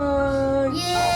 아, 예.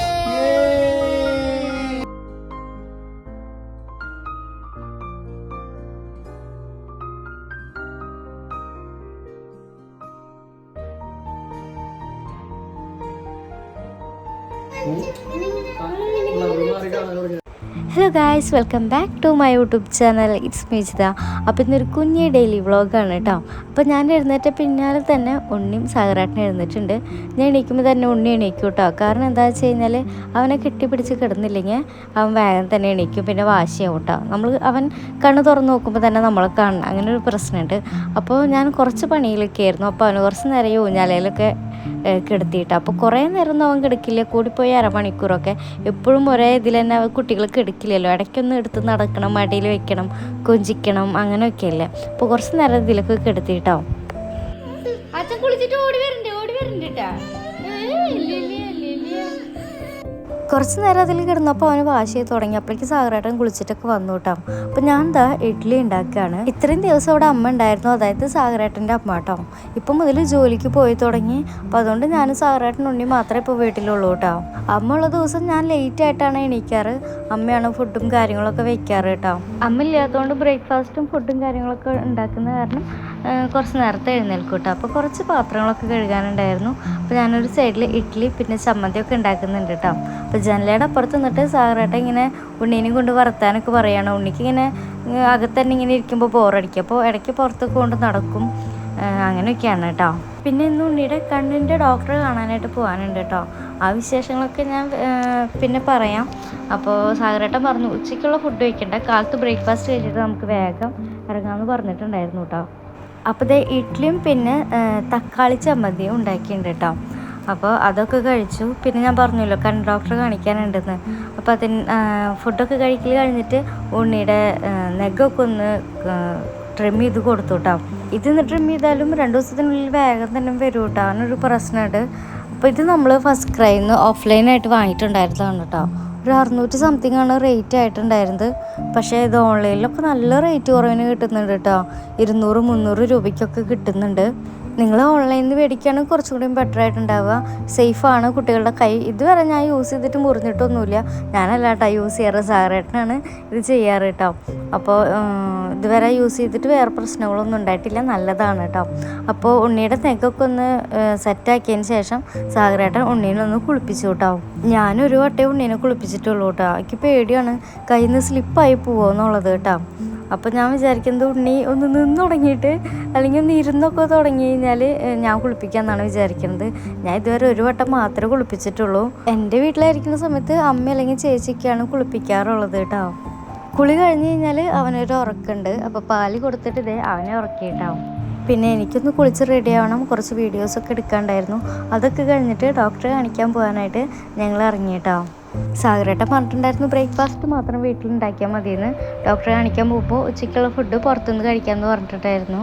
Guys welcome back to my YouTube channel it's Meejitha അപ്പോൾ ഇന്നൊരു കുഞ്ഞ് ഡെയിലി വ്ളോഗാണ് കേട്ടോ അപ്പോൾ ഞാൻ എഴുന്നേറ്റ പിന്നാലെ തന്നെ ഉണ്ണിയും സാഗരാട്ടനും എഴുന്നേറ്റുണ്ട് ഞാൻ എണീക്കുമ്പോൾ തന്നെ ഉണ്ണി എണീക്കും കേട്ടോ കാരണം എന്താ വെച്ച് കഴിഞ്ഞാൽ അവനെ കെട്ടിപ്പിടിച്ച് കിടന്നില്ലെങ്കിൽ അവൻ വേഗം തന്നെ എണീക്കും പിന്നെ വാശിയാവും കേട്ടോ നമ്മൾ അവൻ കണ്ണ് തുറന്ന് നോക്കുമ്പോൾ തന്നെ നമ്മളെ കാണണം അങ്ങനെ ഒരു പ്രശ്നമുണ്ട്. അപ്പോൾ ഞാൻ കുറച്ച് പണിയിലൊക്കെ ആയിരുന്നു. അപ്പോൾ അവന് കുറച്ച് നേരം ഊഞ്ഞാലയിലൊക്കെ കിടത്തിയിട്ട്. അപ്പോൾ കുറേ നേരം ഒന്നും അവൻ കിടക്കില്ല. കൂടിപ്പോയി അരമണിക്കൂറൊക്കെ. എപ്പോഴും ഒരേ ഇതിൽ തന്നെ കുട്ടികൾ കിടക്കില്ലല്ലോ. ഇടയ്ക്കൊന്ന് എടുത്ത് നടക്കണം മടിയിൽ വെക്കണം കൊഞ്ചിക്കണം അങ്ങനെയൊക്കെയല്ലേ. അപ്പോൾ കുറച്ച് നേരം ഇതിലൊക്കെ കിടത്തിയിട്ടാവും അച്ഛൻ കുളിച്ചിട്ട് ഓടി വരണ്ട്? ഓടി കുറച്ച് നേരം അതിൽ കിടന്നപ്പോൾ അവന് വാശി തുടങ്ങി. അപ്പോഴേക്ക് സാഗരേട്ടൻ കുളിച്ചിട്ടൊക്കെ വന്നു കേട്ടോ അപ്പോൾ ഞാൻ എന്താ ഇഡ്ഡലി ഉണ്ടാക്കുകയാണ് ഇത്രയും ദിവസം അവിടെ അമ്മ ഉണ്ടായിരുന്നു അതായത് സാഗരേട്ടന്റെ അമ്മ കേട്ടോ ഇപ്പം മുതൽ ജോലിക്ക് പോയി തുടങ്ങി. അപ്പോൾ അതുകൊണ്ട് ഞാൻ സാഗരേട്ടൻ ഉണ്ണി മാത്രമേ ഇപ്പോൾ വീട്ടിലുള്ളൂ കേട്ടോ അമ്മ ഉള്ള ദിവസം ഞാൻ ലേറ്റ് ആയിട്ടാണ് എണീക്കാറ്. അമ്മയാണ് ഫുഡും കാര്യങ്ങളൊക്കെ വെക്കാറ് കേട്ടോ അമ്മ ഇല്ലാത്തതുകൊണ്ട് ബ്രേക്ക്ഫാസ്റ്റും ഫുഡും കാര്യങ്ങളൊക്കെ ഉണ്ടാക്കുന്ന കാരണം കുറച്ച് നേരത്തെ എഴുന്നേൽക്കും കേട്ടോ അപ്പോൾ കുറച്ച് പാത്രങ്ങളൊക്കെ കഴുകാനുണ്ടായിരുന്നു. അപ്പോൾ ഞാനൊരു സൈഡിൽ ഇഡ്ഡലി പിന്നെ ചമ്മന്തിയൊക്കെ ഉണ്ടാക്കുന്നുണ്ട് കേട്ടോ അപ്പോൾ ജനലയുടെ അപ്പുറത്ത് നിന്നിട്ട് സാറേട്ട ഇങ്ങനെ ഉണ്ണീനെ കൊണ്ട് വർത്താനൊക്കെ പറയുകയാണ് ഉണ്ണിക്ക് ഇങ്ങനെ അകത്ത് തന്നെ ഇങ്ങനെ ഇരിക്കുമ്പോൾ ബോറടിക്കും. അപ്പോൾ ഇടയ്ക്ക് പുറത്തൊക്കെ കൊണ്ട് നടക്കും. അങ്ങനെയൊക്കെയാണ് കേട്ടോ പിന്നെ ഇന്ന് ഉണ്ണിയുടെ കണ്ണിന്റെ ഡോക്ടറെ കാണാനായിട്ട് പോകാനുണ്ട് കേട്ടോ ആ വിശേഷങ്ങളൊക്കെ ഞാൻ പിന്നെ പറയാം. അപ്പോൾ സാഗരേട്ടൻ പറഞ്ഞു ഉച്ചയ്ക്കുള്ള ഫുഡ് വയ്ക്കണ്ട കാലത്ത് ബ്രേക്ക്ഫാസ്റ്റ് കഴിച്ചിട്ട് നമുക്ക് വേഗം ഇറങ്ങാമെന്ന് പറഞ്ഞിട്ടുണ്ടായിരുന്നു കേട്ടോ അപ്പോൾ ദേ ഇഡ്ഡലിയും പിന്നെ തക്കാളി ചമ്മന്തിയും ഉണ്ടാക്കിയിട്ടുണ്ട് കേട്ടോ അപ്പോൾ അതൊക്കെ കഴിച്ചു. പിന്നെ ഞാൻ പറഞ്ഞല്ലോ കൺ ഡോക്ടറെ കാണിക്കാനുണ്ടെന്ന്. അപ്പോൾ അതിന് ഫുഡൊക്കെ കഴിക്കൽ കഴിഞ്ഞിട്ട് ഉണ്ണിയുടെ നെഗൊക്കെ ഒന്ന് ട്രിം ചെയ്ത് കൊടുത്തു കേട്ടോ ഇതൊന്ന് ട്രിം ചെയ്താലും രണ്ട് ദിവസത്തിനുള്ളിൽ വേഗം തന്നെ വരും കേട്ടോ അങ്ങനൊരു പ്രശ്നമുണ്ട് അപ്പോൾ ഇത് നമ്മൾ ഫസ്റ്റ് ക്രൈന്ന് ഓഫ്ലൈനായിട്ട് വാങ്ങിയിട്ടുണ്ടായിരുന്നതാണ് കേട്ടോ ഒരു അറുന്നൂറ്റി സംതിങ് ആണ് റേറ്റ് ആയിട്ടുണ്ടായിരുന്നത്. പക്ഷേ ഇത് ഓൺലൈനിലൊക്കെ നല്ല റേറ്റ് കുറവിന് കിട്ടുന്നുണ്ട് കേട്ടോ ഇരുന്നൂറ് മുന്നൂറ് രൂപയ്ക്കൊക്കെ കിട്ടുന്നുണ്ട്. നിങ്ങൾ ഓൺലൈനിൽ നിന്ന് മേടിക്കുകയാണെങ്കിൽ കുറച്ചും കൂടി ബെറ്റർ ആയിട്ടുണ്ടാവുക. സേഫാണ് കുട്ടികളുടെ കൈ. ഇതുവരെ ഞാൻ യൂസ് ചെയ്തിട്ട് മുറിഞ്ഞിട്ടൊന്നുമില്ല. ഞാനല്ല കേട്ടോ യൂസ് ചെയ്യാറ്. സാറേട്ടനാണ് ഇത് ചെയ്യാറ് കേട്ടോ. അപ്പോൾ ഇതുവരെ യൂസ് ചെയ്തിട്ട് വേറെ പ്രശ്നങ്ങളൊന്നും ഉണ്ടായിട്ടില്ല. നല്ലതാണ് കേട്ടോ. അപ്പോൾ ഉണ്ണിയുടെ നെക്കൊക്കെ ഒന്ന് സെറ്റാക്കിയതിന് ശേഷം സാഗരേട്ടൻ ഉണ്ണീനെ ഒന്ന് കുളിപ്പിച്ചു കേട്ടോ. ഞാനൊരു വട്ടേ ഉണ്ണീനെ കുളിപ്പിച്ചിട്ടുള്ളൂ കേട്ടോ. എനിക്ക് പേടിയാണ്. കയ്യിൽ നിന്ന് സ്ലിപ്പായി പോവുമെന്നുള്ളത് കേട്ടോ. അപ്പോൾ ഞാൻ വിചാരിക്കുന്നത് ഉണ്ണി ഒന്ന് നിന്ന് തുടങ്ങിയിട്ട്. അല്ലെങ്കിൽ ഒന്ന് ഇരുന്നൊക്കെ തുടങ്ങി കഴിഞ്ഞാൽ ഞാൻ കുളിപ്പിക്കാമെന്നാണ് വിചാരിക്കുന്നത് ഞാൻ ഇതുവരെ ഒരു വട്ടം മാത്രമേ കുളിപ്പിച്ചിട്ടുള്ളൂ. എന്റെ വീട്ടിലായിരിക്കുന്ന സമയത്ത് അമ്മ അല്ലെങ്കിൽ ചേച്ചിക്കാണ് കുളിപ്പിക്കാറുള്ളത് കേട്ടോ. കുളി കഴിഞ്ഞ് കഴിഞ്ഞാൽ അവനൊരു ഉറക്കമുണ്ട് അപ്പോൾ പാൽ കൊടുത്തിട്ട് ഇതേ അവനെ ഉറക്കിയിട്ടാവും പിന്നെ എനിക്കൊന്ന് കുളിച്ച് റെഡി ആവണം. കുറച്ച് വീഡിയോസൊക്കെ എടുക്കാണ്ടായിരുന്നു. അതൊക്കെ കഴിഞ്ഞിട്ട് ഡോക്ടറെ കാണിക്കാൻ പോകാനായിട്ട് ഞങ്ങൾ ഇറങ്ങിയിട്ടാവും സാഗരേട്ടൻ പറഞ്ഞിട്ടുണ്ടായിരുന്നു ബ്രേക്ക്ഫാസ്റ്റ് മാത്രം വീട്ടിൽ ഉണ്ടാക്കിയാൽ മതിയെന്ന്. ഡോക്ടറെ കാണിക്കാൻ പോകുമ്പോൾ ഉച്ചയ്ക്കുള്ള ഫുഡ് പുറത്തുനിന്ന് കഴിക്കാമെന്ന് പറഞ്ഞിട്ടുണ്ടായിരുന്നു.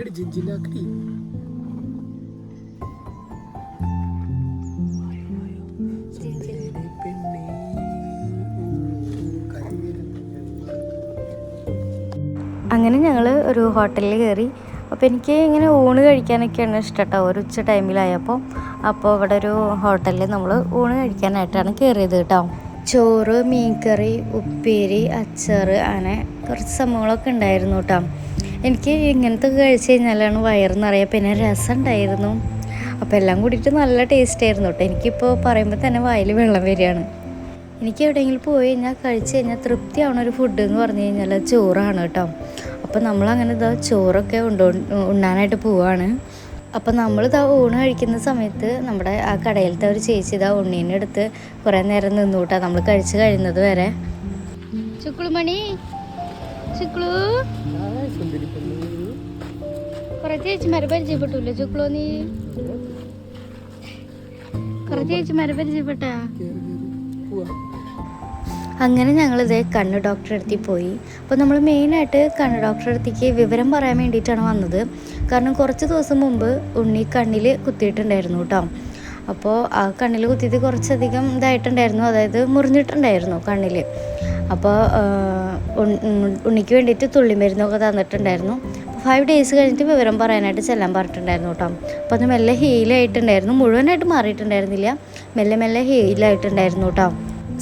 എടി അങ്ങനെ ഞങ്ങൾ ഒരു ഹോട്ടലിൽ കയറി അപ്പോൾ എനിക്ക് ഇങ്ങനെ ഊണ് കഴിക്കാനൊക്കെയാണ് ഇഷ്ടം കേട്ടോ ഒരു ഉച്ച ടൈമിലായപ്പോൾ അപ്പോൾ ഇവിടെ ഒരു ഹോട്ടലിൽ നമ്മൾ ഊണ് കഴിക്കാനായിട്ടാണ് കയറിയത് കേട്ടോ. ചോറ് മീൻകറി ഉപ്പേരി അച്ചാർ അങ്ങനെ കുറച്ച് സംഭവങ്ങളൊക്കെ ഉണ്ടായിരുന്നു കേട്ടോ. എനിക്ക് ഇങ്ങനത്തെ കഴിച്ച് കഴിഞ്ഞാലാണ് വയറ് നിറയുക പിന്നെ രസം ഉണ്ടായിരുന്നു. അപ്പോൾ എല്ലാം കൂടിയിട്ട് നല്ല ടേസ്റ്റ് ആയിരുന്നു കേട്ടോ. എനിക്കിപ്പോൾ പറയുമ്പോൾ തന്നെ വായിൽ വെള്ളം വരികയാണ്. എനിക്ക് എവിടെയെങ്കിലും പോയി കഴിഞ്ഞാൽ കഴിച്ച് കഴിഞ്ഞാൽ തൃപ്തിയാവണ ഒരു ഫുഡ് എന്ന് പറഞ്ഞു കഴിഞ്ഞാൽ ചോറാണ് കേട്ടോ. അപ്പോൾ നമ്മളങ്ങനെ ഇതാ ചോറൊക്കെ ഉണ്ടോ ഉണ്ണാനായിട്ട് പോവാണ്. അപ്പോൾ നമ്മൾ ഇതാ ഊണ് കഴിക്കുന്ന സമയത്ത് നമ്മുടെ ആ കടയിലത്തെ ഒരു ചേച്ചി ഇതാ ഉണ്ണീന്റെ അടുത്ത് കുറേ നേരം നിന്നു കേട്ടോ നമ്മൾ കഴിച്ച് കഴിയുന്നത് വരെ. ചുക്കുളുമണി ചുക്കുളു. കുറേ ചേച്ചിമാരെ പരിചയപ്പെട്ടില്ലേ ചുക്കുളു നീ? കുറേ ചേച്ചിമാരെ പരിചയപ്പെട്ടാ? അങ്ങനെ ഞങ്ങൾ ഇതേ കണ്ണ് ഡോക്ടറെ അടുത്തേക്ക് പോയി. അപ്പോൾ നമ്മൾ മെയിനായിട്ട് കണ്ണ് ഡോക്ടറെ അടുത്തേക്ക് വിവരം പറയാൻ വേണ്ടിയിട്ടാണ് വന്നത്. കാരണം കുറച്ച് ദിവസം മുമ്പ് ഉണ്ണി കണ്ണിൽ കുത്തിയിട്ടുണ്ടായിരുന്നു കേട്ടോ. അപ്പോൾ ആ കണ്ണിൽ കുത്തിയിട്ട് കുറച്ചധികം ഇതായിട്ടുണ്ടായിരുന്നു. അതായത് മുറിഞ്ഞിട്ടുണ്ടായിരുന്നു കണ്ണിൽ. അപ്പോൾ ഉണ്ണിക്ക് വേണ്ടിയിട്ട് തുള്ളി മരുന്നൊക്കെ തന്നിട്ടുണ്ടായിരുന്നു. ഫൈവ് ഡേയ്സ് കഴിഞ്ഞിട്ട് വിവരം പറയാനായിട്ട് ചെല്ലാൻ പറഞ്ഞിട്ടുണ്ടായിരുന്നു കേട്ടോ. അപ്പോൾ അത് മെല്ലെ ഹീലായിട്ടുണ്ടായിരുന്നു മുഴുവനായിട്ട് മാറിയിട്ടുണ്ടായിരുന്നില്ല. മെല്ലെ മെല്ലെ ഹീലായിട്ടുണ്ടായിരുന്നു കേട്ടോ.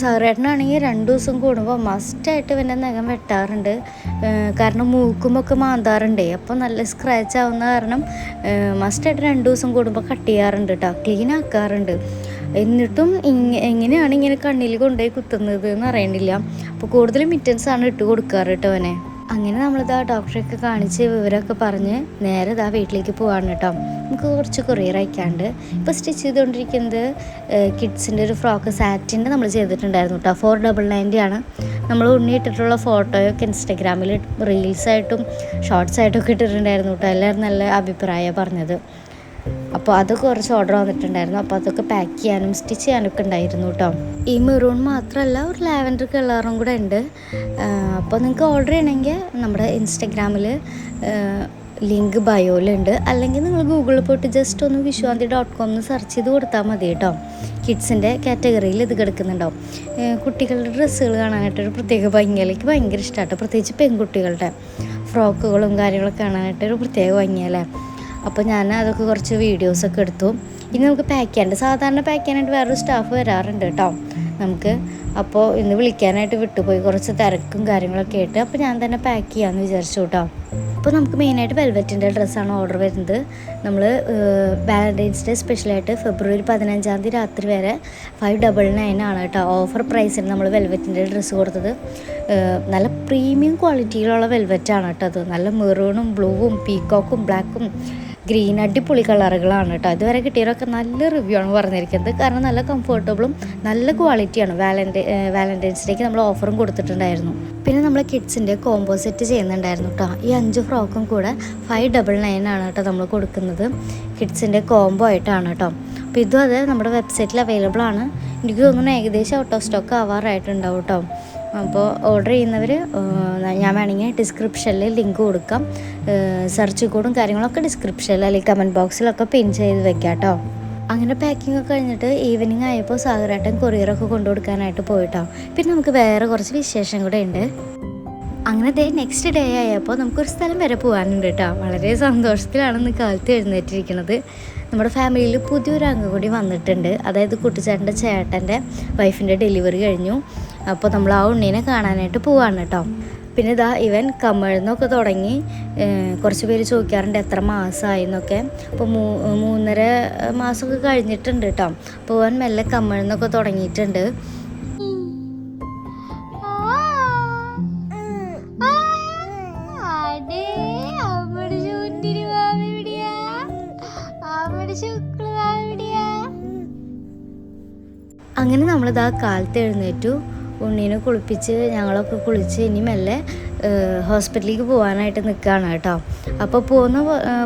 സാറേട്ടനാണെങ്കിൽ രണ്ട് ദിവസം കൂടുമ്പോൾ മസ്റ്റായിട്ട് ഇവന്റെ നഖം വെട്ടാറുണ്ട്. കാരണം മൂക്കുമൊക്കെ മാന്താറുണ്ടേ. അപ്പോൾ നല്ല സ്ക്രാച്ച് ആവുന്ന കാരണം മസ്റ്റായിട്ട് രണ്ട് ദിവസം കൂടുമ്പോൾ കട്ട് ചെയ്യാറുണ്ട് കേട്ടോ ക്ലീൻ ആക്കാറുണ്ട്. എന്നിട്ടും ഇങ്ങ എങ്ങനെയാണ് ഇങ്ങനെ കണ്ണിൽ കൊണ്ടുപോയി കുത്തുന്നത് എന്ന് അറിയണില്ല. അപ്പോൾ കൂടുതലും മിറ്റൻസാണ് ഇട്ട് കൊടുക്കാറ് കേട്ടോ അവനെ അങ്ങനെ നമ്മളിതാ ഡോക്ടറെയൊക്കെ കാണിച്ച് വിവരമൊക്കെ പറഞ്ഞ് നേരെ ഇതാ വീട്ടിലേക്ക് പോവാണ് കേട്ടോ. നമുക്ക് കുറച്ച് കൊറിയർ അയക്കാണ്ട്. ഇപ്പോൾ സ്റ്റിച്ച് ചെയ്തുകൊണ്ടിരിക്കുന്നത് കിഡ്സിന്റെ ഒരു ഫ്രോക്ക് സാറ്റിന്റെ നമ്മൾ ചെയ്തിട്ടുണ്ടായിരുന്നു കേട്ടോ. ഫോർ ഡബിൾ നയന്റി ആണ്. നമ്മൾ ഉണ്ണി ഇട്ടിട്ടുള്ള ഫോട്ടോയൊക്കെ ഇൻസ്റ്റഗ്രാമിൽ റീൽസായിട്ടും ഷോർട്സായിട്ടും ഒക്കെ ഇട്ടിട്ടുണ്ടായിരുന്നു കേട്ടോ. എല്ലാവരും നല്ല അഭിപ്രായമാണ് പറഞ്ഞത്. അപ്പോൾ അത് കുറച്ച് ഓർഡർ വന്നിട്ടുണ്ടായിരുന്നു. അപ്പോൾ അതൊക്കെ പാക്ക് ചെയ്യാനും സ്റ്റിച്ച് ചെയ്യാനൊക്കെ ഉണ്ടായിരുന്നു കേട്ടോ ഈ മെറൂൺ മാത്രമല്ല ഒരു ലാവൻഡർ കളറും കൂടെ ഉണ്ട്. അപ്പോൾ നിങ്ങൾക്ക് ഓർഡർ ചെയ്യണമെങ്കിൽ നമ്മുടെ ഇൻസ്റ്റഗ്രാമിൽ ലിങ്ക് ബയോയിലുണ്ട് അല്ലെങ്കിൽ നിങ്ങൾ ഗൂഗിളിൽ പോയിട്ട് ജസ്റ്റ് ഒന്ന് വിശ്വാന്തി ഡോട്ട് കോം എന്ന് സെർച്ച് ചെയ്ത് കൊടുത്താൽ മതി കേട്ടോ കിഡ്സിന്റെ കാറ്റഗറിയിൽ ഇത് കിടക്കുന്നുണ്ടാവും. കുട്ടികളുടെ ഡ്രസ്സുകൾ കാണാനായിട്ടൊരു പ്രത്യേക ഭംഗിയിലേക്ക് ഭയങ്കര ഇഷ്ടമാട്ടോ പ്രത്യേകിച്ച് പെൺകുട്ടികളുടെ ഫ്രോക്കുകളും കാര്യങ്ങളൊക്കെ കാണാനായിട്ടൊരു പ്രത്യേക ഭംഗിയല്ലേ അപ്പോൾ ഞാൻ അതൊക്കെ കുറച്ച് വീഡിയോസൊക്കെ എടുത്തു. ഇനി നമുക്ക് പാക്ക് ചെയ്യാണ്ട് സാധാരണ പാക്ക് ചെയ്യാനായിട്ട് വേറൊരു സ്റ്റാഫ് വരാറുണ്ട് കേട്ടോ. നമുക്ക് അപ്പോൾ ഇന്ന് വിളിക്കാനായിട്ട് വിട്ടുപോയി. കുറച്ച് തിരക്കും കാര്യങ്ങളൊക്കെ ആയിട്ട്. അപ്പോൾ ഞാൻ തന്നെ പാക്ക് ചെയ്യാമെന്ന് വിചാരിച്ചു കേട്ടോ. അപ്പോൾ നമുക്ക് മെയിനായിട്ട് വെൽവെറ്റിന്റെ ഡ്രസ്സാണ് ഓർഡർ വരുന്നത്. നമ്മൾ വാലന്റൈൻസ് ഡേ സ്പെഷ്യലായിട്ട് ഫെബ്രുവരി പതിനഞ്ചാം തീയതി രാത്രി വരെ ഫൈവ് ഡബിൾ നയൻ ആണ് കേട്ടോ ഓഫർ പ്രൈസിന് നമ്മൾ വെൽവെറ്റിന്റെ ഡ്രസ്സ് കൊടുത്തത്. നല്ല പ്രീമിയം ക്വാളിറ്റിയിലുള്ള വെൽവെറ്റാണ് കേട്ടോ അത്. നല്ല മെറൂണും ബ്ലൂവും പീക്കോക്കും ബ്ലാക്കും ഗ്രീൻ അടിപൊളി കളറുകളാണ് കേട്ടോ. ഇതുവരെ കിട്ടിയവരൊക്കെ നല്ല റിവ്യൂ ആണ് പറഞ്ഞിരിക്കുന്നത്. കാരണം നല്ല കംഫർട്ടബിളും നല്ല ക്വാളിറ്റിയാണ് വാലന്റൈ വാലന്റൈൻസ് ഡേക്ക് നമ്മൾ ഓഫറും കൊടുത്തിട്ടുണ്ടായിരുന്നു. പിന്നെ നമ്മൾ കിഡ്സിന്റെ കോംബോ സെറ്റ് ചെയ്യുന്നുണ്ടായിരുന്നു കേട്ടോ. ഈ അഞ്ച് ഫ്രോക്കും കൂടെ ഫൈവ് ഡബിൾ നയൻ ആണ് കേട്ടോ നമ്മൾ കൊടുക്കുന്നത്. കിഡ്സിന്റെ കോംബോ ആയിട്ടാണ് കേട്ടോ. അപ്പോൾ ഇതും അത് നമ്മുടെ വെബ്സൈറ്റിൽ അവൈലബിൾ ആണ്. എനിക്ക് തോന്നുന്നു ഏകദേശം ഔട്ട് ഓഫ് സ്റ്റോക്ക് ആവാറായിട്ടുണ്ടാവും കേട്ടോ. അപ്പോൾ ഓർഡർ ചെയ്യുന്നവർ ഞാൻ വേണമെങ്കിൽ ഡിസ്ക്രിപ്ഷനിൽ ലിങ്ക് കൊടുക്കാം. സെർച്ച് കോഡും കാര്യങ്ങളൊക്കെ ഡിസ്ക്രിപ്ഷനിൽ അല്ലെങ്കിൽ കമന്റ് ബോക്സിലൊക്കെ പിൻ ചെയ്ത് വെക്കാം കേട്ടോ അങ്ങനെ പാക്കിംഗ് ഒക്കെ കഴിഞ്ഞിട്ട് ഈവനിങ് ആയപ്പോൾ സാഗരേട്ടൻ കൊറിയറൊക്കെ കൊണ്ടു കൊടുക്കാനായിട്ട് പോയിട്ടോ. പിന്നെ നമുക്ക് വേറെ കുറച്ച് വിശേഷം കൂടെ ഉണ്ട്. അങ്ങനെ ഡേ നെക്സ്റ്റ് ഡേ ആയപ്പോൾ നമുക്കൊരു സ്ഥലം വരെ പോകാനുണ്ട് കേട്ടോ വളരെ സന്തോഷത്തിലാണ് ഇന്ന് കാലത്ത് എഴുന്നേറ്റിരിക്കുന്നത്. നമ്മുടെ ഫാമിലിയിൽ പുതിയൊരു അംഗം കൂടി വന്നിട്ടുണ്ട്. അതായത് കുട്ടിച്ചേട്ടന്റെ ചേട്ടന്റെ വൈഫിന്റെ ഡെലിവറി കഴിഞ്ഞു. അപ്പോൾ നമ്മൾ ആ ഉണ്ണീനെ കാണാനായിട്ട് പോവാണ് കേട്ടോ പിന്നെ ഇതാ ഇവൻ കമഴ്ന്നൊക്കെ തുടങ്ങി കുറച്ച് പേര് ചോദിക്കാറുണ്ട് എത്ര മാസമായി എന്നൊക്കെ. അപ്പോൾ മൂ മൂന്നര മാസമൊക്കെ കഴിഞ്ഞിട്ടുണ്ട് കേട്ടോ അപ്പോൾ ഇവൻ മെല്ലെ കമഴ്ന്നൊക്കെ തുടങ്ങിയിട്ടുണ്ട്. അങ്ങനെ നമ്മളിതാ കാലത്ത് എഴുന്നേറ്റു. ഉണ്ണീനെ കുളിപ്പിച്ച് ഞങ്ങളൊക്കെ കുളിച്ച് ഇനി മെല്ലെ ഹോസ്പിറ്റലിലേക്ക് പോകാനായിട്ട് നിൽക്കുകയാണ് കേട്ടോ. അപ്പോൾ പോകുന്ന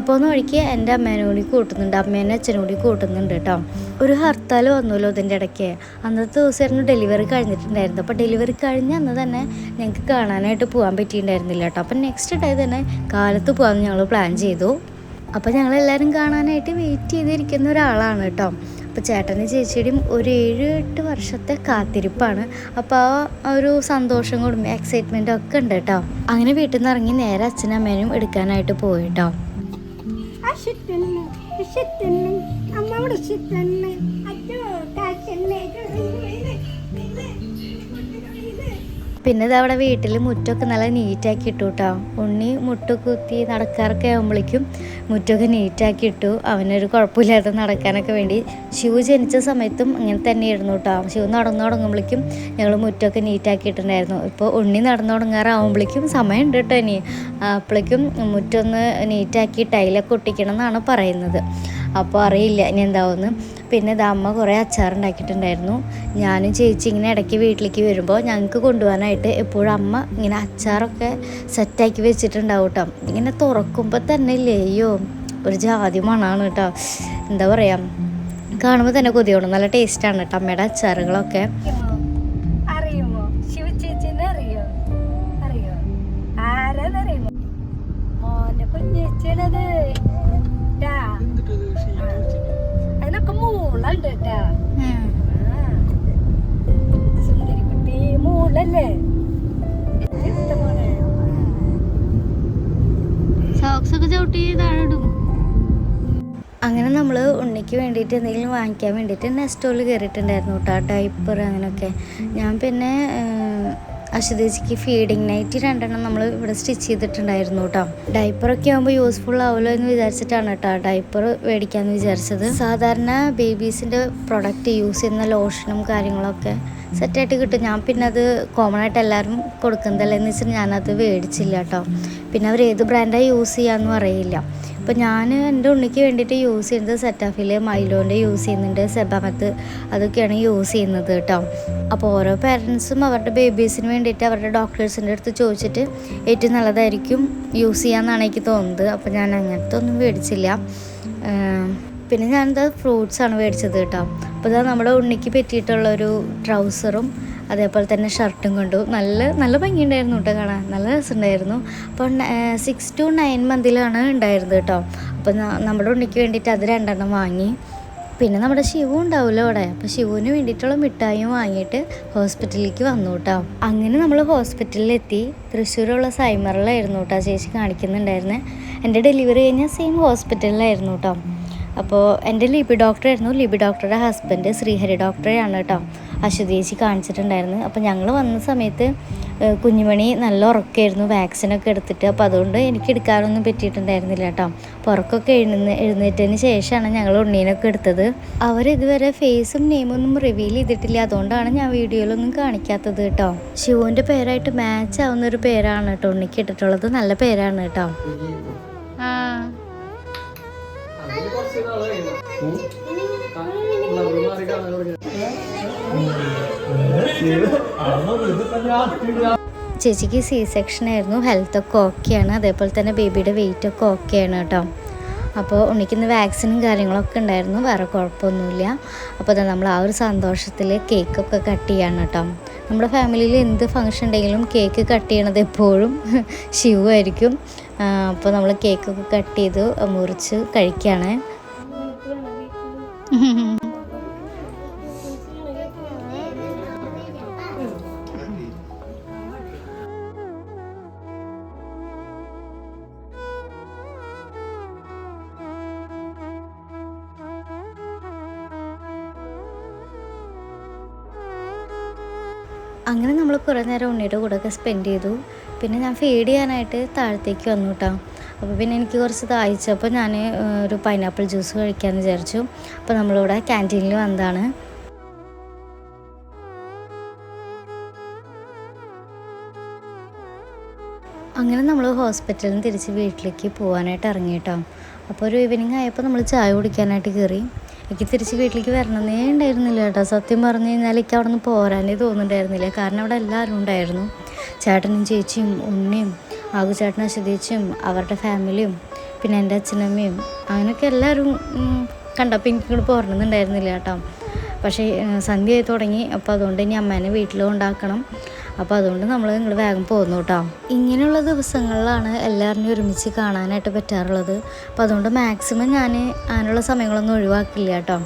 പോകുന്ന വഴിക്ക് എന്റെ അമ്മേനെ കൂടി കൂട്ടുന്നുണ്ട്. അമ്മേനെ അച്ഛനും കൂടി കൂട്ടുന്നുണ്ട് കേട്ടോ. ഒരു ഹർത്താൽ വന്നല്ലോ ഇതിന്റെ ഇടയ്ക്ക്. അന്നത്തെ ദിവസമായിരുന്നു ഡെലിവറി കഴിഞ്ഞിട്ടുണ്ടായിരുന്നു അപ്പോൾ ഡെലിവറി കഴിഞ്ഞ് അന്ന് തന്നെ ഞങ്ങൾക്ക് കാണാനായിട്ട് പോകാൻ പറ്റിയിട്ടുണ്ടായിരുന്നില്ല കേട്ടോ. അപ്പം നെക്സ്റ്റ് ഡേ തന്നെ കാലത്ത് പോകാമെന്ന് ഞങ്ങൾ പ്ലാൻ ചെയ്തു. അപ്പോൾ ഞങ്ങളെല്ലാവരും കാണാനായിട്ട് വെയിറ്റ് ചെയ്തിരിക്കുന്ന ഒരാളാണ് കേട്ടോ. അപ്പോൾ ചേട്ടനും ചേച്ചിയുടെയും ഒരു ഏഴ് എട്ട് വർഷത്തെ കാത്തിരിപ്പാണ്. അപ്പോൾ ആ ഒരു സന്തോഷം കൂടും എക്സൈറ്റ്മെന്റും ഒക്കെ ഉണ്ട് കേട്ടോ. അങ്ങനെ വീട്ടിൽ നിന്ന് ഇറങ്ങി നേരെ അച്ഛനമ്മേനും എടുക്കാനായിട്ട് പോയി കേട്ടോ അശ്വത്തന്നെ പിന്നെ ഇത് അവിടെ വീട്ടിൽ മുറ്റമൊക്കെ നല്ല നീറ്റാക്കി ഇട്ടു കേട്ടോ ഉണ്ണി മുട്ട കുത്തി നടക്കാറൊക്കെ ആകുമ്പോഴേക്കും മുറ്റമൊക്കെ നീറ്റാക്കി ഇട്ടു. അവനൊരു കുഴപ്പമില്ലാതെ നടക്കാനൊക്കെ വേണ്ടി ശിവ ജനിച്ച സമയത്തും ഇങ്ങനെ തന്നെയായിരുന്നു കേട്ടോ ശിവ നടന്നു തുടങ്ങുമ്പോഴേക്കും ഞങ്ങൾ മുറ്റമൊക്കെ നീറ്റാക്കിയിട്ടുണ്ടായിരുന്നു ഇപ്പോൾ ഉണ്ണി നടന്നു തുടങ്ങാറാവുമ്പോഴേക്കും സമയമുണ്ട് കേട്ടോ ഇനി. അപ്പോഴേക്കും മുറ്റൊന്ന് നീറ്റാക്കി ടൈലൊക്കെ ഒട്ടിക്കണം എന്നാണ് പറയുന്നത്. അപ്പോൾ അറിയില്ല ഇനി എന്താവുമെന്ന് പിന്നെ ഇത് അമ്മ കുറേ അച്ചാറുണ്ടാക്കിയിട്ടുണ്ടായിരുന്നു. ഞാനും ചേച്ചി ഇങ്ങനെ ഇടയ്ക്ക് വീട്ടിലേക്ക് വരുമ്പോൾ ഞങ്ങൾക്ക് കൊണ്ടുപോകാനായിട്ട് എപ്പോഴും അമ്മ ഇങ്ങനെ അച്ചാറൊക്കെ സെറ്റാക്കി വെച്ചിട്ടുണ്ടാവും കേട്ടോ ഇങ്ങനെ തുറക്കുമ്പോൾ തന്നെ ഇല്ലേ അയ്യോ ഒരു ജാതി മണമാണ് കേട്ടോ എന്താ പറയുക കാണുമ്പോൾ തന്നെ കൊതിയോണം നല്ല ടേസ്റ്റാണ് കേട്ടോ അമ്മയുടെ അച്ചാറുകളൊക്കെ. അറിയുമോ? ശിവചേച്ചിനെ അറിയോ? അറിയോ? ആരെന്നറിയുമോ? മോന്റെ അങ്ങനെ നമ്മൾ ഉണ്ണിക്ക് വേണ്ടിയിട്ട് എന്തെങ്കിലും വാങ്ങിക്കാൻ വേണ്ടിയിട്ട് നെസ്റ്റോൾ കയറിയിട്ടുണ്ടായിരുന്നു കേട്ടോ ടൈപ്പർ അങ്ങനെയൊക്കെ. ഞാൻ പിന്നെ അശ്വതേച്ചിക്ക് ഫീഡിങ് നൈറ്റ് രണ്ടെണ്ണം നമ്മൾ ഇവിടെ സ്റ്റിച്ച് ചെയ്തിട്ടുണ്ടായിരുന്നു കേട്ടോ ഡൈപ്പറൊക്കെ ആകുമ്പോൾ യൂസ്ഫുൾ ആവുമല്ലോ എന്ന് വിചാരിച്ചിട്ടാണ് കേട്ടോ ഡൈപ്പർ മേടിക്കാമെന്ന് വിചാരിച്ചത്. സാധാരണ ബേബീസിന്റെ പ്രൊഡക്റ്റ് യൂസ് ചെയ്യുന്ന ലോഷനും കാര്യങ്ങളൊക്കെ സെറ്റായിട്ട് കിട്ടും. ഞാൻ പിന്നെ അത് കോമൺ ആയിട്ട് എല്ലാവരും കൊടുക്കുന്നതല്ലേ എന്ന് വെച്ചിട്ട് ഞാനത് മേടിച്ചില്ല കേട്ടോ പിന്നെ അവർ ഏത് ബ്രാൻഡാണ് യൂസ് ചെയ്യാമെന്നും അറിയില്ല അപ്പോൾ ഞാൻ എന്റെ ഉണ്ണിക്ക് വേണ്ടിയിട്ട് യൂസ് ചെയ്യുന്നത് സെറ്റാഫിൽ മൈലോന്റെ യൂസ് ചെയ്യുന്നുണ്ട് സെബാമത്ത് അതൊക്കെയാണ് യൂസ് ചെയ്യുന്നത് കേട്ടോ അപ്പോൾ ഓരോ പേരൻസും അവരുടെ ബേബീസിന് വേണ്ടിയിട്ട് അവരുടെ ഡോക്ടേഴ്സിന്റെ അടുത്ത് ചോദിച്ചിട്ട് ഏറ്റവും നല്ലതായിരിക്കും യൂസ് ചെയ്യാമെന്നാണ് എനിക്ക് തോന്നുന്നത്. അപ്പോൾ ഞാൻ അങ്ങനത്തെ ഒന്നും മേടിച്ചില്ല. പിന്നെ ഞാനെന്താ ഫ്രൂട്ട്സാണ് മേടിച്ചത് കേട്ടോ അപ്പോൾ ഇതാ നമ്മുടെ ഉണ്ണിക്ക് പറ്റിയിട്ടുള്ളൊരു ട്രൗസറും അതേപോലെ തന്നെ ഷർട്ടും കൊണ്ടു. നല്ല നല്ല ഭംഗിയുണ്ടായിരുന്നു കേട്ടോ കാണാൻ. നല്ല രസമുണ്ടായിരുന്നു. അപ്പോൾ സിക്സ് ടു നയൻ മന്തിലാണ് ഉണ്ടായിരുന്നത് കേട്ടോ. അപ്പോൾ നമ്മുടെ ഉണ്ണിക്ക് വേണ്ടിയിട്ട് അത് രണ്ടെണ്ണം വാങ്ങി. പിന്നെ നമ്മുടെ ശിവു ഉണ്ടാവുമല്ലോ അവിടെ. അപ്പോൾ ശിവുവിന് വേണ്ടിയിട്ടുള്ള മിഠായിയും വാങ്ങിയിട്ട് ഹോസ്പിറ്റലിലേക്ക് വന്നു കേട്ടോ. അങ്ങനെ നമ്മൾ ഹോസ്പിറ്റലിലെത്തി. തൃശ്ശൂരുള്ള സൈമറിലായിരുന്നു കേട്ടോ ചേച്ചി കാണിക്കുന്നുണ്ടായിരുന്നത് എന്റെ ഡെലിവറി കഴിഞ്ഞാൽ സെയിം ഹോസ്പിറ്റലിലായിരുന്നു കേട്ടോ. അപ്പോൾ എന്റെ ലിബി ഡോക്ടറായിരുന്നു ലിബി ഡോക്ടറുടെ ഹസ്ബൻഡ് ശ്രീഹരി ഡോക്ടറെയാണ് കേട്ടോ. അശ്വതേച്ചി കാണിച്ചിട്ടുണ്ടായിരുന്നു. അപ്പോൾ ഞങ്ങൾ വന്ന സമയത്ത് കുഞ്ഞുമണി നല്ല ഉറക്കമായിരുന്നു വാക്സിനൊക്കെ എടുത്തിട്ട്. അപ്പോൾ അതുകൊണ്ട് എനിക്ക് എടുക്കാനൊന്നും പറ്റിയിട്ടുണ്ടായിരുന്നില്ല കേട്ടോ. അപ്പോൾ ഉറക്കമൊക്കെ എഴുന്ന എഴുന്നേറ്റതിന് ശേഷമാണ് ഞങ്ങൾ ഉണ്ണീനൊക്കെ എടുത്തത്. അവർ ഇതുവരെ ഫേസും നെയിമൊന്നും റിവീൽ ചെയ്തിട്ടില്ല. അതുകൊണ്ടാണ് ഞാൻ വീഡിയോയിലൊന്നും കാണിക്കാത്തത് കേട്ടോ. ശിവുവിന്റെ പേരായിട്ട് മാച്ച് ആവുന്ന ഒരു പേരാണ് കേട്ടോ. ഉണ്ണിക്ക് ഇട്ടിട്ടുള്ളത്. നല്ല പേരാണ് കേട്ടോ. ചേച്ചിക്ക് സി സെക്ഷൻ ആയിരുന്നു. ഹെൽത്ത് ഹെൽത്തൊക്കെ ഓക്കെയാണ് അതേപോലെ തന്നെ ബേബിയുടെ വെയിറ്റ് ഒക്കെ ഓക്കെയാണ് കേട്ടോ. അപ്പോൾ ഉണ്ണിക്കുന്ന വാക്സിനും കാര്യങ്ങളൊക്കെ ഉണ്ടായിരുന്നു. വേറെ കുഴപ്പമൊന്നുമില്ല. അപ്പോൾ അത് നമ്മൾ ആ ഒരു സന്തോഷത്തിൽ കേക്കൊക്കെ കട്ട് ചെയ്യാണ് കേട്ടോ. നമ്മുടെ ഫാമിലിയിൽ എന്ത് ഫംഗ്ഷൻ ഉണ്ടെങ്കിലും കേക്ക് കട്ട് ചെയ്യണത് എപ്പോഴും ശിവു ആയിരിക്കും. അപ്പോൾ നമ്മൾ കേക്കൊക്കെ കട്ട് ചെയ്ത് മുറിച്ച് കഴിക്കുകയാണ് കുറേ നേരം ഉണ്ണിയുടെ കൂടെ ഒക്കെ സ്പെൻഡ് ചെയ്തു. പിന്നെ ഞാൻ ഫീഡ് ചെയ്യാനായിട്ട് താഴത്തേക്ക് വന്നു കേട്ടോ അപ്പോൾ പിന്നെ എനിക്ക് കുറച്ച് ദാഹിച്ചപ്പോൾ ഞാൻ ഒരു പൈനാപ്പിൾ ജ്യൂസ് കഴിക്കാമെന്ന് വിചാരിച്ചു. അപ്പോൾ നമ്മളിവിടെ ക്യാന്റീനിൽ വന്നതാണ്. അങ്ങനെ നമ്മൾ ഹോസ്പിറ്റലിൽ നിന്ന് തിരിച്ച് വീട്ടിലേക്ക് പോകാനായിട്ട് ഇറങ്ങി കേട്ടോ അപ്പോൾ ഒരു ഈവനിങ് ആയപ്പോൾ നമ്മൾ ചായ കുടിക്കാനായിട്ട് കയറി എനിക്ക് തിരിച്ച് വീട്ടിലേക്ക് വരണമെന്നേ ഉണ്ടായിരുന്നില്ല കേട്ടോ. സത്യം പറഞ്ഞു കഴിഞ്ഞാൽ എനിക്ക് അവിടെ നിന്ന് പോരാനേ തോന്നുന്നുണ്ടായിരുന്നില്ല. കാരണം അവിടെ എല്ലാവരും ഉണ്ടായിരുന്നു. ചേട്ടനും ചേച്ചിയും ഉണ്ണിയും ആകു ചേട്ടനും അശ്വതീച്ചും അവരുടെ ഫാമിലിയും പിന്നെ എന്റെ അച്ഛനമ്മയും അങ്ങനെയൊക്കെ എല്ലാവരും കണ്ടപ്പോൾ എനിക്ക് ഇങ്ങോട്ട് പോരണമെന്നുണ്ടായിരുന്നില്ല കേട്ടോ. പക്ഷേ സന്ധ്യ സന്ധ്യയായി തുടങ്ങി. അപ്പോൾ അതുകൊണ്ട് ഇനി അമ്മേനെ വീട്ടിൽ കൊണ്ടാക്കണം. അപ്പോൾ അതുകൊണ്ട് നമ്മൾ നിങ്ങൾ വേഗം പോന്നു കേട്ടോ ഇങ്ങനെയുള്ള ദിവസങ്ങളിലാണ് എല്ലാവരും ഒരുമിച്ച് കാണാനായിട്ട് പറ്റാറുള്ളത്. അപ്പോൾ അതുകൊണ്ട് മാക്സിമം ഞാൻ അതിനുള്ള സമയങ്ങളൊന്നും ഒഴിവാക്കില്ല കേട്ടോ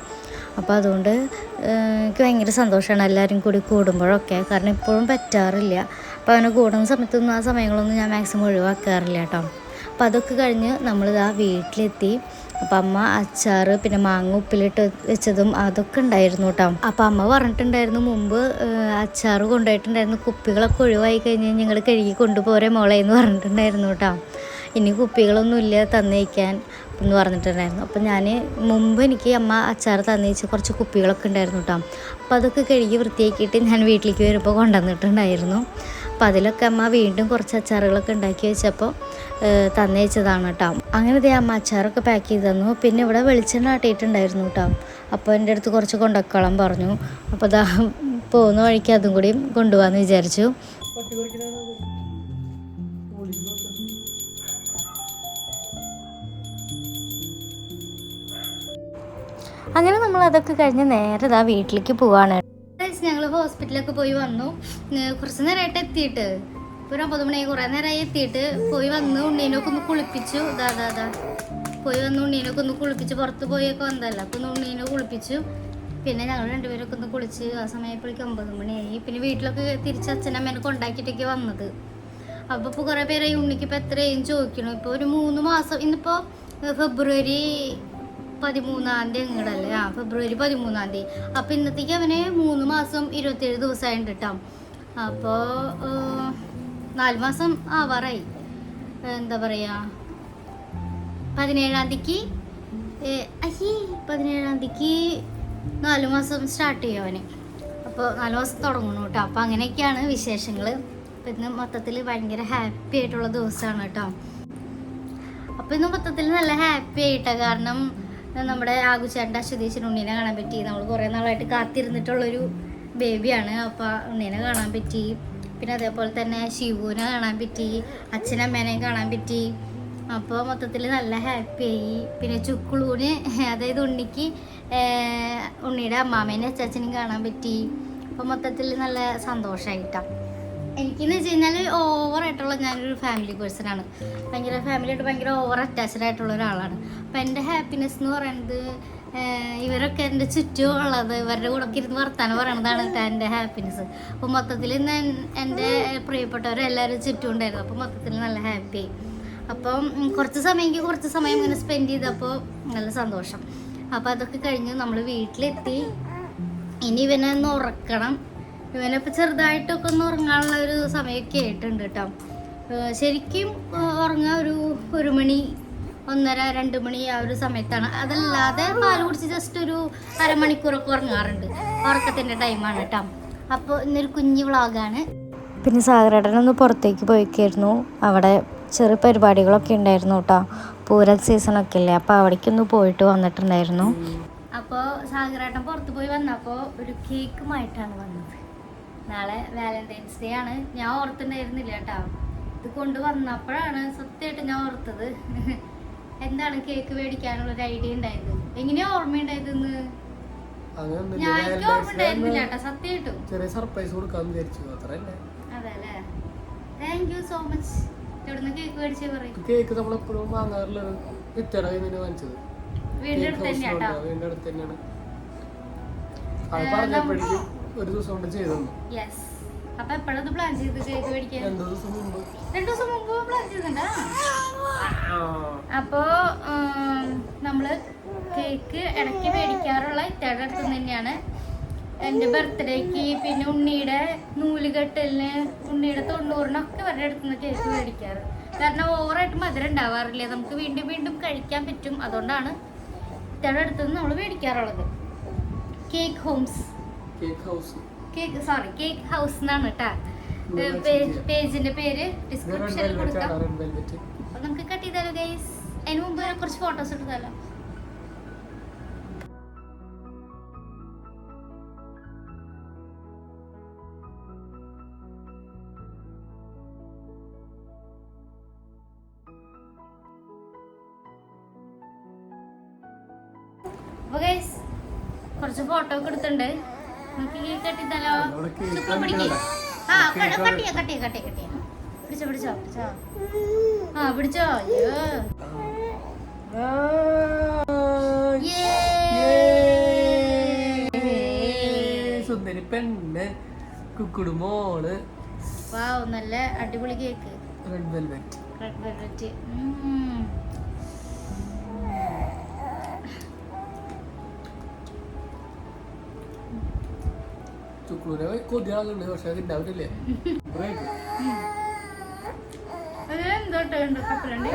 അപ്പോൾ അതുകൊണ്ട് എനിക്ക് ഭയങ്കര സന്തോഷമാണ് എല്ലാവരും കൂടി കൂടുമ്പോഴൊക്കെ. കാരണം ഇപ്പോഴും പറ്റാറില്ല. അപ്പോൾ അവനെ കൂടുന്ന സമയത്തൊന്നും ആ സമയങ്ങളൊന്നും ഞാൻ മാക്സിമം ഒഴിവാക്കാറില്ല കേട്ടോ അപ്പോൾ അതൊക്കെ കഴിഞ്ഞ് നമ്മളിതാ വീട്ടിലെത്തി. അപ്പം അമ്മ അച്ചാറ് പിന്നെ മാങ്ങ ഉപ്പിലിട്ട് വെച്ചതും അതൊക്കെ ഉണ്ടായിരുന്നു കേട്ടോ അപ്പം അമ്മ പറഞ്ഞിട്ടുണ്ടായിരുന്നു മുമ്പ് അച്ചാർ കൊണ്ടുപോയിട്ടുണ്ടായിരുന്നു. കുപ്പികളൊക്കെ ഒഴിവായി കഴിഞ്ഞ് ഞങ്ങൾ കഴുകി കൊണ്ടുപോരെ മോളെ എന്ന് പറഞ്ഞിട്ടുണ്ടായിരുന്നു കേട്ടോ ഇനി കുപ്പികളൊന്നുമില്ല തന്നേക്കാൻ എന്ന് പറഞ്ഞിട്ടുണ്ടായിരുന്നു. അപ്പം ഞാൻ മുമ്പ് എനിക്ക് അമ്മ അച്ചാർ തന്നേച്ച് കുറച്ച് കുപ്പികളൊക്കെ ഉണ്ടായിരുന്നു കേട്ടോ അപ്പോൾ അതൊക്കെ കഴുകി വൃത്തിയാക്കിയിട്ട് ഞാൻ വീട്ടിലേക്ക് വരുമ്പോൾ കൊണ്ടുവന്നിട്ടുണ്ടായിരുന്നു. അപ്പോൾ അതിലൊക്കെ അമ്മ വീണ്ടും കുറച്ച് അച്ചാറുകളൊക്കെ ഉണ്ടാക്കി വെച്ചപ്പോൾ തന്നയച്ചതാണ് കേട്ടോ അങ്ങനെ ദേ അമ്മ അച്ചാറൊക്കെ പാക്ക് ചെയ്ത് തന്നു. പിന്നെ ഇവിടെ വെളിച്ചെണ്ണ ആട്ടിയിട്ടുണ്ടായിരുന്നു കേട്ടോ അപ്പോൾ എന്റെ അടുത്ത് കുറച്ച് കൊണ്ടക്കോളം പറഞ്ഞു. അപ്പോൾ അതാ പോകുന്ന വഴിക്ക് അതും കൂടി കൊണ്ടുപോകാമെന്ന് വിചാരിച്ചു. അങ്ങനെ നമ്മൾ അതൊക്കെ കഴിഞ്ഞ് നേരെ ഇതാ വീട്ടിലേക്ക് പോവാണ്. ഞങ്ങൾ ഹോസ്പിറ്റലൊക്കെ പോയി വന്നു. കുറച്ച് നേരമായിട്ട് എത്തിയിട്ട്. ഇപ്പോൾ ഒരു ഒമ്പത് മണിയായി കുറേ നേരമായി എത്തിയിട്ട് പോയി വന്ന് ഉണ്ണീനൊക്കെ ഒന്ന് കുളിപ്പിച്ചു. ഇതാ അതാ അതാ പോയി വന്ന് ഉണ്ണീനൊക്കെ ഒന്ന് കുളിപ്പിച്ച് പുറത്ത് പോയൊക്കെ വന്നതല്ല. അപ്പോൾ ഒന്ന് ഉണ്ണീനെ കുളിപ്പിച്ചു. പിന്നെ ഞങ്ങൾ രണ്ടുപേരൊക്കെ ഒന്ന് കുളിച്ച് ആ സമയപ്പോഴേക്കും ഒമ്പത് മണിയായി. പിന്നെ വീട്ടിലൊക്കെ തിരിച്ച് അച്ഛനമ്മേനെ കൊണ്ടാക്കിയിട്ടൊക്കെ വന്നത്. അപ്പോൾ ഇപ്പോൾ കുറേ പേരെ ഈ ഉണ്ണിക്ക് ഇപ്പോൾ എത്രയും ചോദിക്കണം. ഇപ്പോൾ ഒരു മൂന്ന് മാസം ഇന്നിപ്പോൾ ഫെബ്രുവരി പതിമൂന്നാം തീയതി ഇങ്ങടല്ലേ ആ ഫെബ്രുവരി പതിമൂന്നാം തീയതി. അപ്പോൾ ഇന്നത്തേക്ക് അവന് മൂന്ന് മാസം ഇരുപത്തേഴ് ദിവസമായിട്ട് കേട്ടോ അപ്പോൾ നാല് മാസം ആവാറായി. എന്താ പറയുക പതിനേഴാം തീയതിക്ക് അയ്യേ പതിനേഴാം തീയതിക്ക് നാല് മാസം സ്റ്റാർട്ട് ചെയ്യും അവന്. അപ്പോൾ നാല് മാസം തുടങ്ങണം കേട്ടോ അപ്പോൾ അങ്ങനെയൊക്കെയാണ് വിശേഷങ്ങൾ അപ്പം ഇന്ന് മൊത്തത്തിൽ ഭയങ്കര ഹാപ്പി ആയിട്ടുള്ള ദിവസമാണ് കേട്ടോ അപ്പോൾ ഇന്ന് മൊത്തത്തിൽ നല്ല ഹാപ്പി ആയിട്ടാണ് കാരണം നമ്മുടെ ആഘുചേട്ടന്റെ അശ്വതീശൻ ഉണ്ണീനെ കാണാൻ പറ്റി. നമ്മൾ കുറേ നാളായിട്ട് കാത്തിരുന്നിട്ടുള്ളൊരു ബേബിയാണ് അപ്പോൾ ഉണ്ണീനെ കാണാൻ പറ്റി. പിന്നെ അതേപോലെ തന്നെ ശിവുവിനെ കാണാൻ പറ്റി. അച്ഛനമ്മേനെയും കാണാൻ പറ്റി. അപ്പോൾ മൊത്തത്തിൽ നല്ല ഹാപ്പി ആയി. പിന്നെ ചുക്കുളൂന് അതായത് ഉണ്ണിക്ക് ഉണ്ണിയുടെ അമ്മാമേനെ അച്ചാച്ചനെയും കാണാൻ പറ്റി. അപ്പോൾ മൊത്തത്തിൽ നല്ല സന്തോഷമായിട്ടാണ് എനിക്കെന്ന് വെച്ച് കഴിഞ്ഞാൽ ഓവറായിട്ടുള്ള ഞാനൊരു ഫാമിലി പേഴ്സൺ ആണ്. ഭയങ്കര ഫാമിലിയായിട്ട് ഭയങ്കര ഓവർ അറ്റാച്ച്ഡ് ആയിട്ടുള്ള ഒരാളാണ്. അപ്പം എന്റെ ഹാപ്പിനെസ് എന്ന് പറയുന്നത് ഇവരൊക്കെ എന്റെ ചുറ്റും ഉള്ളത് ഇവരുടെ കൂടെ ഒക്കെ ഇരുന്ന് വർത്താനം പറയണതാണ് എന്റെ ഹാപ്പിനെസ് അപ്പോൾ മൊത്തത്തിൽ ഇന്ന് എന്റെ പ്രിയപ്പെട്ടവരെല്ലാവരും ചുറ്റും ഉണ്ടായിരുന്നു. അപ്പോൾ മൊത്തത്തിൽ നല്ല ഹാപ്പി അപ്പം കുറച്ച് സമയം എനിക്ക് കുറച്ച് സമയം ഇങ്ങനെ സ്പെൻഡ് ചെയ്തപ്പോൾ നല്ല സന്തോഷം. അപ്പോൾ അതൊക്കെ കഴിഞ്ഞ് നമ്മൾ വീട്ടിലെത്തി. ഇനി ഇവനെ ഒന്ന് ഉറക്കണം. ഇവനിപ്പോൾ ചെറുതായിട്ടൊക്കെ ഒന്ന് ഉറങ്ങാനുള്ള ഒരു സമയമൊക്കെ ആയിട്ടുണ്ട് കേട്ടോ. ശരിക്കും ഉറങ്ങാൻ ഒരു ഒരു മണി ഒന്നര രണ്ട് മണി ആ ഒരു സമയത്താണ്. അതല്ലാതെ പാൽ കുടിച്ച് ജസ്റ്റ് ഒരു അരമണിക്കൂറൊക്കെ ഉറങ്ങാറുണ്ട്. ഉറക്കത്തിന്റെ ടൈമാണ് കേട്ടോ. അപ്പോൾ ഇന്നൊരു കുഞ്ഞു വ്ളോഗാണ് പിന്നെ സാഗരേട്ടനൊന്ന് പുറത്തേക്ക് പോയിക്കായിരുന്നു. അവിടെ ചെറിയ പരിപാടികളൊക്കെ ഉണ്ടായിരുന്നു കേട്ടോ. പൂരം സീസണൊക്കെ ഇല്ലേ അപ്പോൾ അവിടേക്കൊന്ന് പോയിട്ട് വന്നിട്ടുണ്ടായിരുന്നു. അപ്പോൾ സാഗരേട്ടൻ പുറത്ത് പോയി വന്നപ്പോൾ ഒരു കേക്കുമായിട്ടാണ് വന്നത്. നാളെ വാലന്റൈൻസ് ഡേ ആണ്. ഞാൻ ഓർത്തുണ്ടായിരുന്നില്ല കേട്ടോ. ഇത് കൊണ്ട് വന്നപ്പോഴാണ് സത്യമായിട്ട് ഞാൻ ഓർത്തത്. എന്താണ് കേക്ക് മേടിക്കാനുള്ള ഒരു ഐഡിയ ഉണ്ടായത്? എങ്ങനെയാ ഓർമ്മയുണ്ടായതെന്ന്? ഞാൻ എനിക്ക് ഓർമ്മ ഉണ്ടായിരുന്നില്ല കേട്ടോ സത്യമായിട്ടും. ചെറിയ സർപ്രൈസ് കൊടുക്കാൻ വിചാരിച്ചു. അത്രല്ലേ അതെ അല്ലേ താങ്ക് യു സോ മച്ച് എവിടുന്ന് കേക്ക് മേടിച്ചേ പറയും? കേക്ക് നമ്മൾ എപ്പോഴും വാങ്ങാറില്ല. വിറ്റട തന്നെ വാങ്ങിച്ചത്. വീടിന്റെ അടുത്ത് തന്നെയാണ്. ഒരു ദിവസം കൊണ്ട് ചെയ്തു അപ്പൊ എപ്പോഴത് പ്ലാൻ ചെയ്ത് കേക്ക് മേടിക്കാൻ? രണ്ടു ദിവസം മുമ്പ്. രണ്ടു ദിവസം മുമ്പ് പ്ലാൻ ചെയ്തിട്ടുണ്ടാ ആ. അപ്പോൾ നമ്മൾ കേക്ക് ഇടയ്ക്ക് മേടിക്കാറുള്ള ഇത്തയുടെ അടുത്ത് തന്നെയാണ്. എന്റെ ബർത്ത്ഡേക്ക് പിന്നെ ഉണ്ണിയുടെ നൂലുകെട്ടലിന് ഉണ്ണിയുടെ തൊണ്ണൂറിനൊക്കെ ഇവരുടെ അടുത്ത് നിന്ന് കേക്ക് മേടിക്കാറ്. കാരണം ഓവറായിട്ട് മധുരം ഉണ്ടാവാറില്ല? നമുക്ക് വീണ്ടും വീണ്ടും കഴിക്കാൻ പറ്റും. അതുകൊണ്ടാണ് ഇത്തയുടെ അടുത്ത് നിന്ന് നമ്മൾ മേടിക്കാറുള്ളത്. Cake homes cake house cake sorry cake house എന്നാണ് കേട്ടോ പേജിന്റെ പേര് ഡിസ്ക്രിപ്ഷനിൽ കൊടുക്കാം. അപ്പൊ നമുക്ക് കട്ട് ചെയ്താലോ ഗൈസ് അതിന് മുമ്പ് കുറച്ച് ഫോട്ടോസ് എടുത്താലോ? അപ്പൊ ഗൈസ് കുറച്ച് ഫോട്ടോ ഒക്കെ എടുത്തിട്ടുണ്ട്. നമുക്ക് ഈ കട്ടിത്താലോ? ചുക്ക് പിടിക്ക്? ആ കട്ടിയ കട്ടിയ കട്ടിയ ചെയ്യാം കട്ട് ചെയ്യാം കട്ട് ചെയ്യാം പിടിച്ചോ പിടിച്ചോ പിടിച്ചോ. ആ പിടിച്ചോ. അയ്യോ സുന്ദരി പെണ്ണ്. കുക്കുടു മോൾ വാവ് നല്ല അടിപൊളി cake. Red velvet red velvet ചുക്കുളിനെ കൊതിയാകുന്നുണ്ട് പക്ഷെ അത് ഉണ്ടാവില്ലേ ഉണ്ട് കപ്പലുണ്ട്?